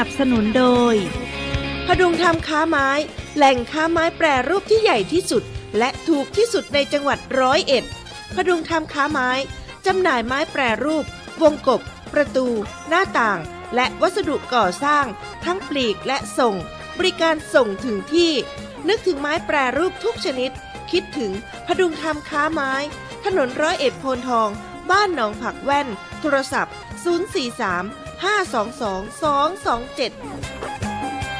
นับสนุนโดย พดุงทำค้าไม้ แหล่งค้าไม้แปรรูปที่ใหญ่ที่สุด และถูกที่สุดในจังหวัดร้อยเอ็ด พดุงทำค้าไม้จำหน่ายไม้แปรรูป วงกบ ประตู หน้าต่าง และวัสดุก่อสร้าง ทั้งปลีกและส่ง บริการส่งถึงที่ นึกถึงไม้แปรรูปทุกชนิด คิดถึงพดุงทำค้าไม้ ถนนร้อยเอ็ดโพนทอง บ้านหนองผักแว่น โทรศัพท์ 043 522 227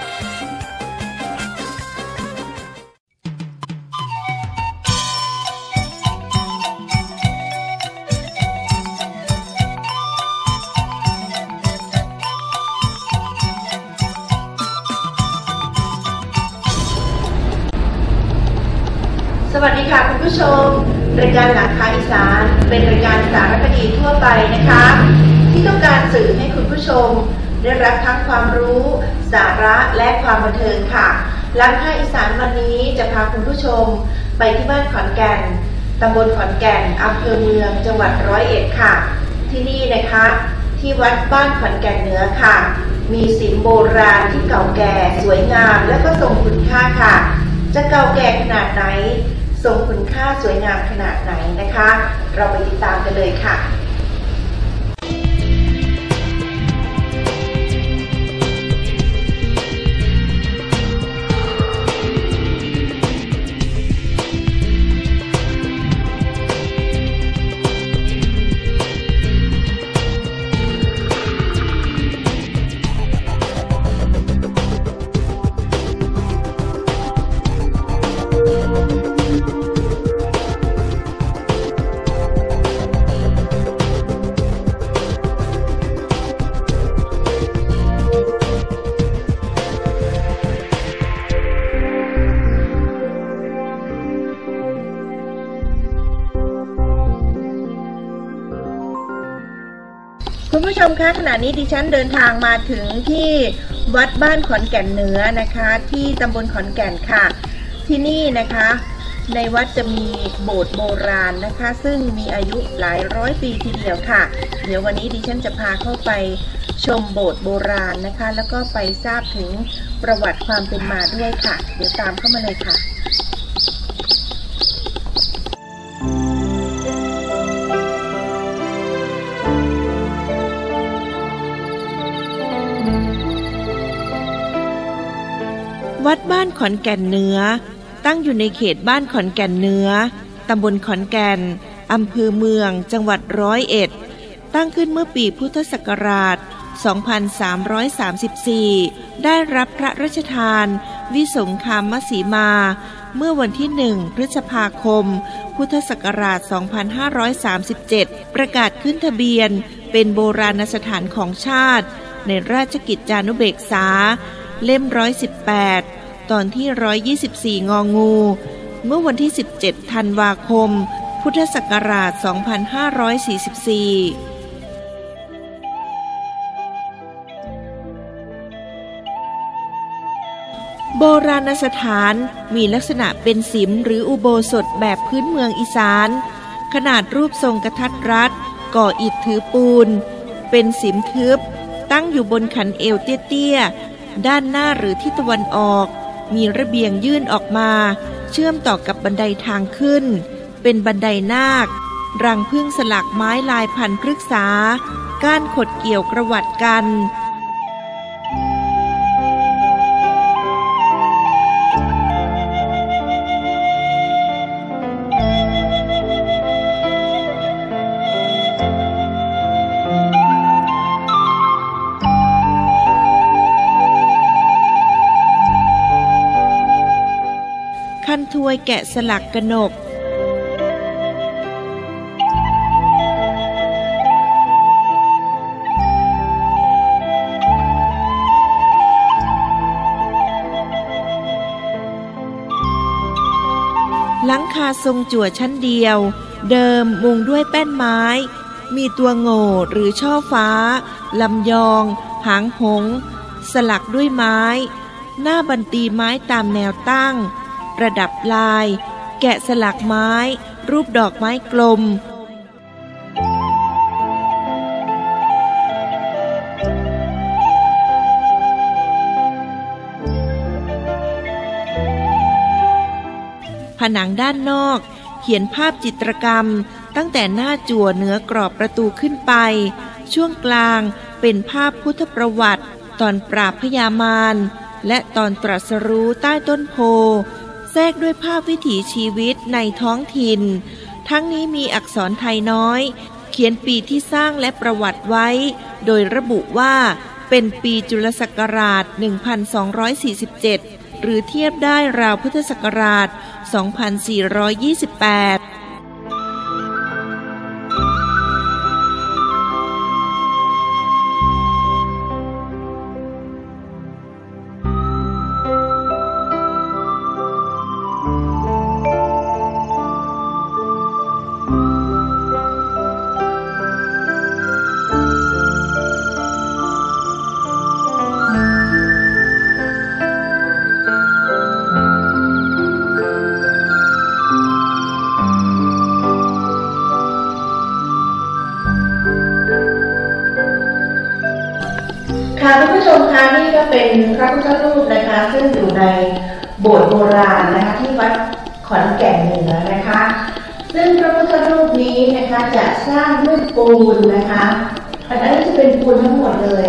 สวัสดีค่ะคุณผู้ชมรายการหลักคาอีสานเป็นรายการสารคดีทั่วไปนะคะ ที่ต้องการ สื่อให้คุณผู้ชม ได้รับทั้งความรู้ สาระและความบันเทิงค่ะหลักคาอีสานวันนี้จะพาคุณผู้ชม ไปที่บ้านขอนแก่นตำบลขอนแก่นอำเภอเมือง จังหวัดร้อยเอ็ดค่ะ ที่นี่นะคะ ที่วัดบ้านขอนแก่นเหนือค่ะ มีศิลป์โบราณที่เก่าแก่ สวยงามและก็ทรงคุณค่าค่ะ จะเก่าแก่ขนาดไหนทรงคุณค่าสวยงามขนาดไหนนะคะ เราไปติดตามกันเลยค่ะ คุณผู้ชมคะขณะนี้ดิฉันเดินทางมาถึงที่วัดบ้านขอนแก่นเหนือนะคะ ที่ตำบลขอนแก่นค่ะ ที่นี่นะคะ ในวัดจะมีโบสถ์โบราณนะคะ ซึ่งมีอายุหลายร้อยปีทีเดียวค่ะ เดี๋ยววันนี้ดิฉันจะพาเข้าไปชมโบสถ์โบราณนะคะ แล้วก็ไปทราบถึงประวัติความเป็นมาด้วยค่ะ เดี๋ยวตามเข้ามาเลยค่ะ วัดบ้านขอนแก่นเนื้อ ตั้งอยู่ในเขตบ้านขอนแก่นเนื้อตำบลขอนแก่นอำเภอเมือง จังหวัดร้อยเอ็ด ตั้งขึ้นเมื่อปีพุทธศักราช 2334 ได้รับพระราชทาน วิสงคามสีมา เมื่อวันที่หนึ่งพฤษภาคม พุทธศักราช 2537 ประกาศขึ้นทะเบียนเป็นโบราณสถานของชาติ ในราชกิจจานุเบกษา เล่ม118 ตอนที่ 124 งองู เมื่อวันที่ 17 ธันวาคม พุทธศักราช 2544โบราณสถานมีลักษณะเป็นสิมหรืออุโบสถแบบพื้นเมืองอีสาน ขนาดรูปทรงกระทัดรัด ก่ออิฐถือปูน เป็นสิมทึบ ตั้งอยู่บนขันเอวเตี้ยๆ ด้านหน้าหรือทิศตะวันออก มีระเบียงยื่นออกมา เชื่อมต่อกับบันไดทางขึ้น เป็นบันไดนาค รังพึ่งสลักไม้ลายพันพฤกษา ก้านขดเกี่ยวกระวัดกัน วยแกะสลักกระหนก หลังคาทรงจั่วชั้นเดียว เดิมมุงด้วยแป้นไม้ มีตัวโง่หรือช่อฟ้า ลำยอง หางหง สลักด้วยไม้ หน้าบันตีไม้ตามแนวตั้ง ประดับลาย แกะสลักไม้ รูปดอกไม้กลม ผนังด้านนอก เขียนภาพจิตรกรรม ตั้งแต่หน้าจั่วเหนือกรอบประตูขึ้นไป ช่วงกลางเป็นภาพพุทธประวัติ ตอนปราบพยามารและตอนตรัสรู้ใต้ต้นโพ แทรกด้วยภาพวิถีชีวิตในท้องถิ่น ทั้งนี้มีอักษรไทยน้อย เขียนปีที่สร้างและประวัติไว้ โดยระบุว่าเป็นปีจุลศักราช 1247 หรือเทียบได้ราวพุทธศักราช 2428 ค่ะท่านผู้ชมคะนี่ก็เป็นพระพุทธรูปนะคะ ซึ่งอยู่ในโบสถ์โบราณนะคะที่วัดขอนแก่นเหนือนะคะ ซึ่งพระพุทธรูปนี้นะคะจะสร้างด้วยปูนนะคะอันนี้จะเป็นปูนทั้งหมดเลย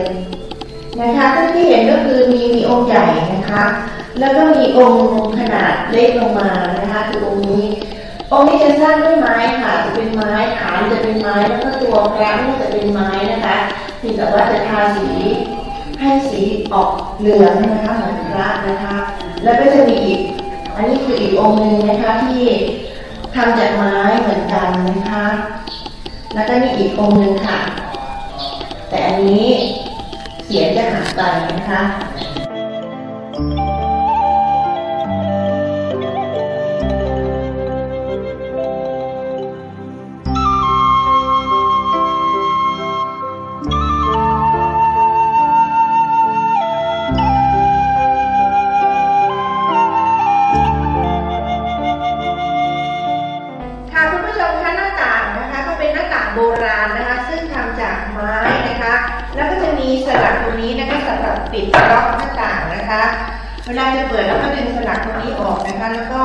นะคะซึ่งที่เห็นก็คือมีมีองค์ใหญ่นะคะ แล้วก็มีองค์ขนาดเล็กลงมานะคะคือองค์นี้ องค์นี้จะสร้างด้วยไม้ค่ะจะเป็นไม้ฐานจะเป็นไม้แล้วก็ตัวพระนี่จะเป็นไม้นะคะเพียงแต่ว่าจะทาสี ให้สีออกเหลืองนะคะเหมือนพระนะคะ แล้วก็จะมีอีก อันนี้คืออีกองค์หนึ่งนะคะที่ทำจากไม้เหมือนกันนะคะ แล้วก็นี่อีกองค์หนึ่งค่ะ แต่อันนี้เสียงจะหายไปนะคะ ชมคะหน้าต่างนะคะก็เป็นหน้าต่างโบราณนะคะ ซึ่งทำจากไม้นะคะ แล้วก็จะมีสลักตรงนี้นะคะสำหรับปิดล็อกหน้าต่างนะคะ เวลาจะเปิดแล้วก็ดึงสลักตรงนี้ออกนะคะ แล้วก็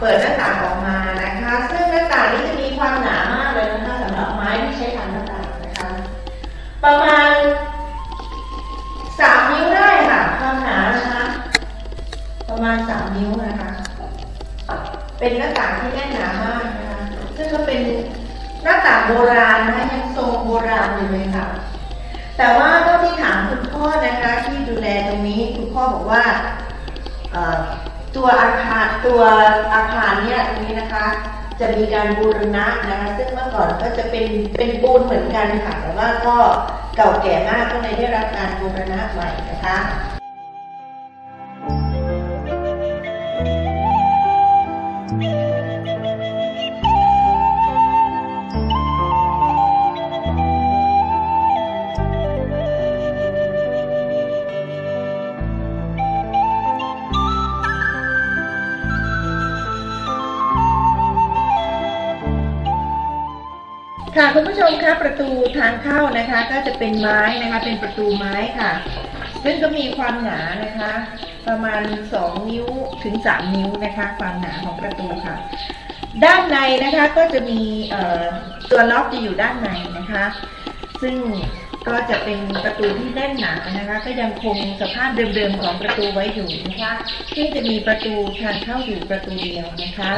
เปิดหน้าต่างออกมานะคะ ซึ่งหน้าต่างนี้จะมีความหนามากเลยนะคะ แต่ว่าก็ที่ถามคุณพ่อนะคะที่ดูแลตรงนี้คุณพ่อบอกว่าตัวอาคารตัวอาคารเนี่ยตรงนี้นะคะ จะมีการบูรณะนะคะซึ่งเมื่อก่อนก็จะเป็นเป็นปูนเหมือนกันค่ะแต่ว่าก็เก่าแก่มากก็เลยได้รับการบูรณะใหม่นะคะ ค่ะคุณผู้ชมคะประตูทางเข้านะคะ ก็จะเป็นไม้นะคะเป็นประตูไม้ค่ะ ซึ่งก็มีความหนานะคะ ประมาณ 2 นิ้วถึง 3 นิ้วนะคะ ความหนาของประตูค่ะ ด้านในนะคะก็จะมีตัวล็อกจะอยู่ด้านในนะคะ ซึ่งก็จะเป็นประตูที่แน่นหนานะคะ ก็ยังคงสภาพเดิมๆของประตูไว้อยู่นะคะซึ่งจะมีประตูทางเข้าอยู่ประตูเดียวนะคะ